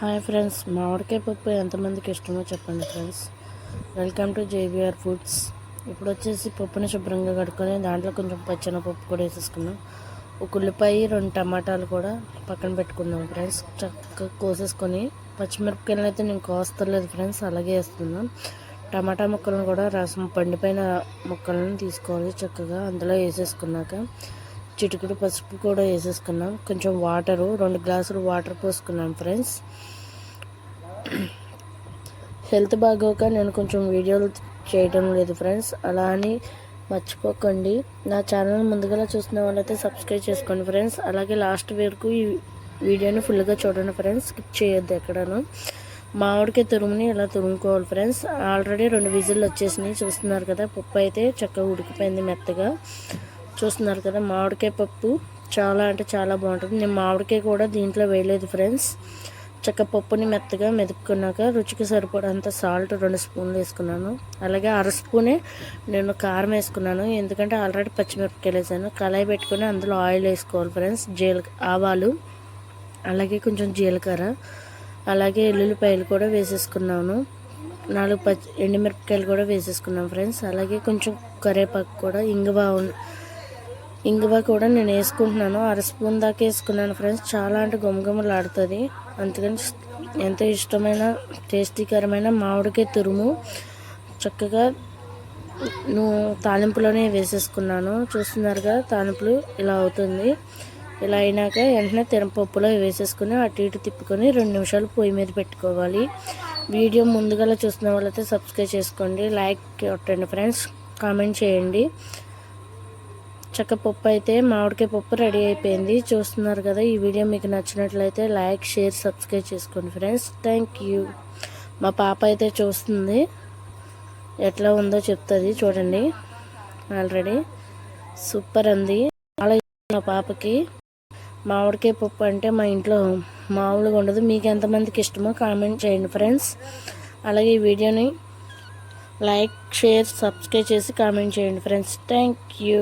Hi friends మామిడికాయ పప్పు ఎంతమందికి ఇష్టమో చెప్పండి friends. Welcome to JBR foods. ఇప్పుడు వచ్చేసి పప్పుని శుభ్రంగా కడుక్కొని దాంట్లో కొంచెం పచ్చిన పప్పు కూడా వేసేసుకున్నాం ఒక ఉల్లిపాయ రెండు టమాటాలు కూడా పక్కన పెట్టుకున్నాం ఫ్రెండ్స్. చక్కగా కోసేసుకొని పచ్చిమిరపకాయలు అయితే నేను కోస్తలేదు ఫ్రెండ్స్ అలాగే వేస్తున్నాను. టమాటా ముక్కలను కూడా రసం పండిపోయిన ముక్కలను తీసుకోవాలి చక్కగా అందులో వేసేసుకున్నాక. చిటుకుడు పసుపు కూడా వేసేసుకున్నాం. కొంచెం వాటరు రెండు గ్లాసులు వాటర్ పోసుకున్నాం ఫ్రెండ్స్. హెల్త్ బాగోక నేను కొంచెం వీడియోలు చేయడం లేదు ఫ్రెండ్స్. అలా అని మర్చిపోకండి. నా ఛానల్ ముందుగా చూస్తున్న వాళ్ళైతే సబ్స్క్రైబ్ చేసుకోండి ఫ్రెండ్స్. అలాగే లాస్ట్ వరకు ఈ వీడియోని ఫుల్గా చూడండి ఫ్రెండ్స్. స్కిప్ చేయొద్దు ఎక్కడను. మామిడికి తురుముని ఇలా తురుముకోవాలి ఫ్రెండ్స్? ఆల్రెడీ రెండు విజిల్లు వచ్చేసినాయి. చూస్తున్నారు కదా పప్పు అయితే చక్కగా ఉడికిపోయింది మెత్తగా. చూస్తున్నారు కదా మామిడికాయ పప్పు చాలా అంటే చాలా బాగుంటుంది. నేను మామిడికాయ కూడా దీంట్లో వేయలేదు ఫ్రెండ్స్ చక్క పప్పుని మెత్తగా మెదుపుకున్నాక రుచికి సరిపడంత సాల్ట్ రెండు స్పూన్లు వేసుకున్నాను. అలాగే అర స్పూనే నేను కారం వేసుకున్నాను. ఎందుకంటే ఆల్రెడీ పచ్చిమిరపకాయలు వేసాను. కళాయి పెట్టుకుని అందులో ఆయిల్ వేసుకోవాలి ఫ్రెండ్స్ జీల ఆవాలు అలాగే కొంచెం జీలకర్ర అలాగే ఎల్లుల్లిపాయలు కూడా వేసేసుకున్నాను. నాలుగు పచ్చి ఎండుమిరపకాయలు కూడా వేసేసుకున్నాం ఫ్రెండ్స్ అలాగే కొంచెం కరివేపాకు కూడా ఇంగువ ఇంగువ కూడా నేను వేసుకుంటున్నాను. అర స్పూన్ దాకా వేసుకున్నాను ఫ్రెండ్స్. చాలా అంటే గుమగుమలాడుతుంది అందుకని ఎంతో ఇష్టమైన టేస్టీకరమైన మామిడికాయ తురుము. చక్కగా నువ్వు తాలింపులోనే వేసేసుకున్నాను. చూస్తున్నారుగా తాలింపులు ఇలా అవుతుంది. ఇలా అయినాక వెంటనే తినపప్పులో వేసేసుకుని అటు ఇటు తిప్పుకొని రెండు నిమిషాలు పొయ్యి మీద పెట్టుకోవాలి. వీడియో ముందుగా చూస్తున్న వాళ్ళైతే సబ్స్క్రైబ్ చేసుకోండి. లైక్ కొట్టండి ఫ్రెండ్స్. కామెంట్ చేయండి. చక్క పప్పు అయితే మామిడికాయ పప్పు రెడీ అయిపోయింది. చూస్తున్నారు కదా ఈ వీడియో మీకు నచ్చినట్లయితే లైక్ షేర్ సబ్స్క్రైబ్ చేసుకోండి ఫ్రెండ్స్. Thank you. మా పాప అయితే చూస్తుంది. ఎట్లా ఉందో చెప్తుంది చూడండి. ఆల్రెడీ సూపర్ అంది అలా మా పాపకి. మామిడికాయ పప్పు అంటే మా ఇంట్లో మామూలుగా ఉండదు. మీకు ఎంతమందికి ఇష్టమో కామెంట్ చేయండి ఫ్రెండ్స్. అలాగే ఈ వీడియోని లైక్ షేర్ సబ్స్క్రైబ్ చేసి కామెంట్ చేయండి ఫ్రెండ్స్. Thank you.